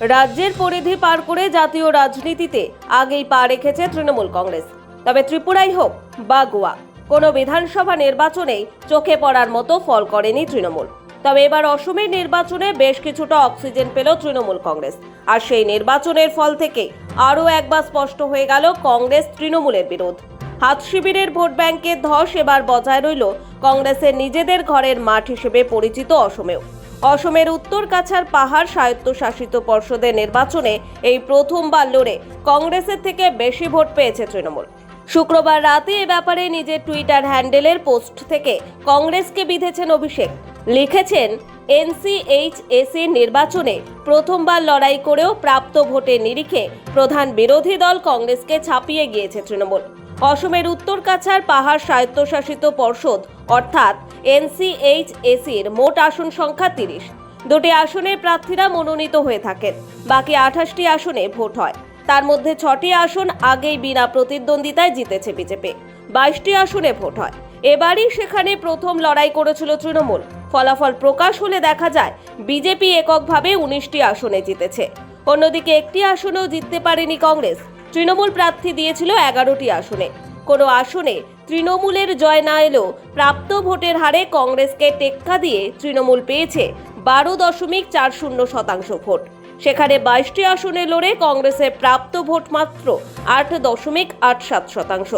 রাজ্যের পরিধি পার করে জাতীয় রাজনীতিতে আগেই পা রেখেছে তৃণমূল কংগ্রেস। তবে ত্রিপুরাই হোক বা গোয়া, কোনো বিধানসভা নির্বাচনেই চোখে পড়ার মতো ফল করেনি তৃণমূল। তবে এবার অসমের নির্বাচনে বেশ কিছুটা অক্সিজেন পেল তৃণমূল কংগ্রেস। আর সেই নির্বাচনের ফল থেকে আরও একবার স্পষ্ট হয়ে গেল কংগ্রেস তৃণমূলের বিরোধ। হাত শিবিরের ভোট ব্যাংকের ধস এবার বজায় রইল কংগ্রেসের নিজেদের ঘরের মাঠ হিসেবে পরিচিত অসমেও। অসমের উত্তর কাছার পাহাড় স্বায়ত্তশাসিত পর্ষদের নির্বাচনে এই প্রথমবার লড়ে কংগ্রেসের থেকে বেশি ভোট পেয়েছে তৃণমূল। শুক্রবার রাতে এ ব্যাপারে নিজের টুইটার হ্যান্ডেলের পোস্ট থেকে কংগ্রেসকে বিধেছেন অভিষেক। লিখেছেন এনসিএইচএসির নির্বাচনে প্রথমবার লড়াই করেও প্রাপ্ত ভোটের নিরিখে প্রধান বিরোধী দল কংগ্রেসকে ছাপিয়ে গিয়েছে তৃণমূল। অসমের উত্তর কাছার পাহাড় স্বায়ত্তশাসিত পর্ষদ, অর্থাৎ এনসিএইচএসির মোট আসন সংখ্যা তিরিশ। দুটি আসনের প্রার্থীরা মনোনীত হয়ে থাকেন। বাকি আঠাশটি আসনে ভোট হয়। তার মধ্যে ছটি আসন আগেই বিনা প্রতিদ্বন্দ্বিতায় জিতেছে বিজেপি। বাইশটি আসনে ভোট হয়। এবারই সেখানে প্রথম লড়াই করেছিল তৃণমূল। ফলাফল প্রকাশ হলে দেখা যায়, বিজেপি এককভাবে উনিশটি আসনে জিতেছে। অন্যদিকে একটি আসনেও জিততে পারেনি কংগ্রেস। তৃণমূল প্রার্থী দিয়েছিল এগারোটি আসনে। কোনো আসনে তৃণমূলের জয় না এলেও প্রাপ্ত ভোটের হারে কংগ্রেসকে টেক্কা দিয়ে তৃণমূল পেয়েছে বারো দশমিক চার শূন্য শতাংশ ভোট। সেখানে বাইশটি আসনে লড়ে কংগ্রেসের প্রাপ্ত ভোট মাত্র আট দশমিক আট সাত শতাংশ।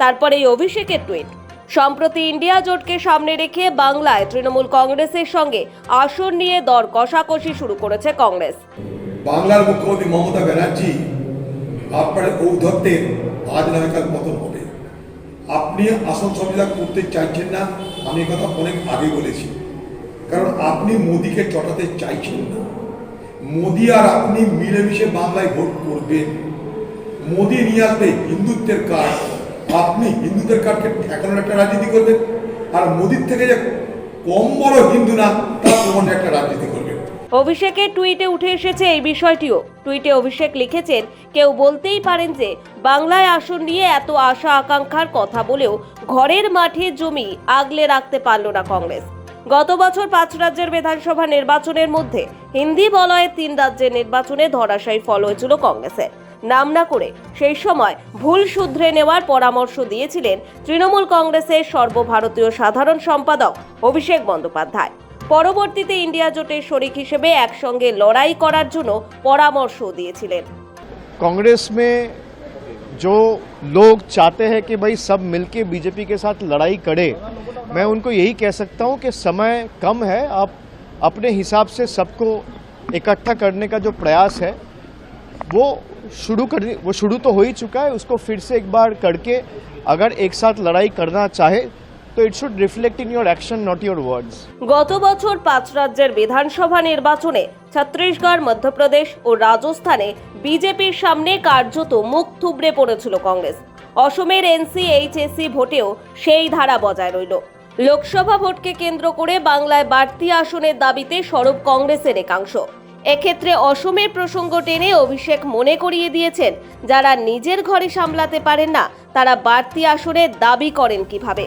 তারপরে এই অভিষেকের টুইট। সম্প্রতি ইন্ডিয়া জোটকে সামনে রেখে বাংলায় তৃণমূল কংগ্রেসের সঙ্গে আসন নিয়ে দর কষাকষি শুরু করেছে কংগ্রেস। বাংলার মুখ্যমন্ত্রী মমতা ব্যানার্জি আপনার ঔদ্ধত্যের আজ নয় কাল পতন হবে আপনি আসন সংবিধান করতে চাইছেন না, আমি কথা অনেক আগে বলেছি। কারণ আপনি মোদিকে চটাতে চাইছেন না। মোদি আর আপনি মিলেমিশে বাংলায় ভোট করবেন। মোদি নিয়ে আসবে হিন্দুত্বের কার্ড। আপনি হিন্দুদের কার্ডকে ঠেকানোর একটা রাজনীতি করবেন। আর মোদির থেকে যে কম বড় হিন্দু না, তার প্রমাণে একটা রাজনীতি করবেন। অভিষেকের টুইটে উঠে এসেছে এই বিষয়টিও। টুইটে অভিষেক লিখেছেন, কেউ বলতেই পারেন যে বাংলায় আসন নিয়ে এত আশা আকাঙ্ক্ষার কথা বলেও ঘরের মাঠে জমি আগলে রাখতে পারল না কংগ্রেস। গত বছর পাঁচ রাজ্যের বিধানসভা নির্বাচনের মধ্যে হিন্দি বলয়ের তিন রাজ্যের নির্বাচনে ধরাশায়ী ফল হয়েছিল কংগ্রেসের। নাম না করে সেই সময় ভুল শুধরে নেওয়ার পরামর্শ দিয়েছিলেন তৃণমূল কংগ্রেসের সর্বভারতীয় সাধারণ সম্পাদক অভিষেক বন্দ্যোপাধ্যায়। পরবর্তীতে ইন্ডিয়া জোটের শরিক হিসেবে একসঙ্গে লড়াই করার জন্য পরামর্শ দিয়েছিলেন कांग्रेस में जो लोग चाहते हैं कि भाई सब मिलके बीजेपी के साथ लड़ाई करे मैं उनको यही कह सकता हूं कि समय कम है आप अपने हिसाब से सबको इकट्ठा करने का जो प्रयास है वो शुरू कर वो शुरू तो हो ही चुका है उसको फिर से एक बार करके अगर एक साथ लड़ाई करना चाहे তো it should reflect in your action not your words গত বছর পাঁচ রাজ্যের বিধানসভা নির্বাচনে ছত্তিশগড়, মধ্যপ্রদেশ ও রাজস্থানে বিজেপির সামনে কার্যত মুখ থুবড়ে পড়েছিল কংগ্রেস। অসমের এনসিএইচএসি ভোটেও সেই ধারা বজায় রইল। লোকসভা ভোটকে কেন্দ্র করে বাংলায় বাড়তি আসনের দাবিতে সরব কংগ্রেসের একাংশ। এক্ষেত্রে অসমের প্রসঙ্গ টেনে অভিষেক মনে করিয়ে দিয়েছেন, যারা নিজের ঘরে সামলাতে পারেন না, তারা বাড়তি আসনের দাবি করেন কীভাবে?